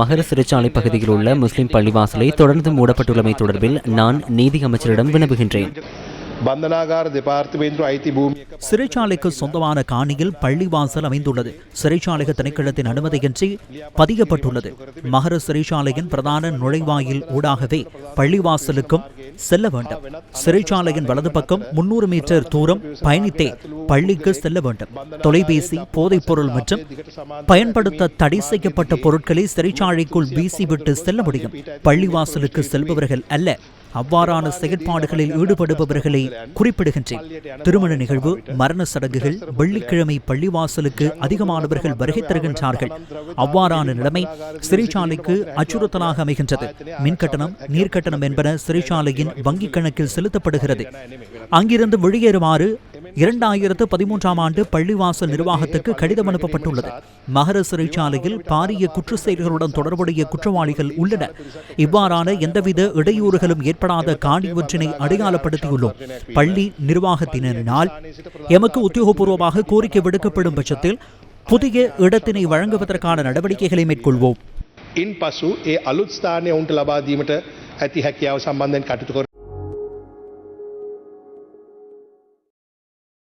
மகர சிறைச்சாலை பகுதியில் உள்ள முஸ்லிம் பள்ளிவாசலை தொடர்ந்து மூடப்பட்டுள்ளமை தொடர்பில் நான் நீதி அமைச்சரிடம் வினவுகின்றேன் சிறைச்சாலைக்கு சொந்தமான காணியில் பள்ளிவாசல் அமைந்துள்ளது. சிறைச்சாலைக திணைக்களத்தின் அனுமதியின்றி பதியப்பட்டுள்ளது. மகர சிறைச்சாலையின் பிரதான நுழைவாயில் ஊடாகவே பள்ளிவாசலுக்கும் செல்ல வேண்டும். சிறைச்சாலையின் வலது பக்கம் முன்னூறு மீட்டர் தூரம் பயணித்தே பள்ளிக்கு செல்ல வேண்டும். தொலைபேசி போதைப்பொருள் மற்றும் பயன்படுத்த தடை செய்யப்பட்ட பொருட்களை சிறைச்சாலைக்குள் வீசிவிட்டு செல்ல முடியும். பள்ளிவாசலுக்கு செல்பவர்கள் அல்ல. அவ்வாறான செயற்பாடுகளில் ஈடுபடுபவர்களை குறிப்பிடுகின்றேன். திருமண நிகழ்வு மரண சடங்குகள் வெள்ளிக்கிழமை பள்ளிவாசலுக்கு அதிகமானவர்கள் வருகை தருகின்றார்கள். அவ்வாறான நிலைமை சிறைச்சாலைக்கு அச்சுறுத்தலாக அமைகின்றது. மின்கட்டணம் நீர்க்கட்டணம் என்பன சிறைச்சாலையின் வங்கிக் கணக்கில் செலுத்தப்படுகிறது. அங்கிருந்து வெளியேறுமாறு இரண்டாயிரத்து பதிமூன்றாம் ஆண்டு பள்ளிவாசல் நிர்வாகத்துக்கு கடிதம் அனுப்பப்பட்டுள்ளது. மகர சிறைச்சாலையில் பாரிய குற்ற செயல்களுடன் தொடர்புடைய குற்றவாளிகள் உள்ளனர் இவ்வாறான எந்தவித இடையூறுகளும் ஏற்படாத காணி ஒன்றினை அடையாளப்படுத்தியுள்ளோம். பள்ளி நிர்வாகத்தினரினால் எமக்கு உத்தியோகபூர்வமாக கோரிக்கை விடுக்கப்படும் பட்சத்தில் புதிய இடத்தினை வழங்குவதற்கான நடவடிக்கைகளை மேற்கொள்வோம். ඉන් පසු ඒ අලුත් ස්ථානය ඔවුන්ට ලබාදීමට ඇති හැකියාව සම්බන්ධයෙන් කටයුතු කර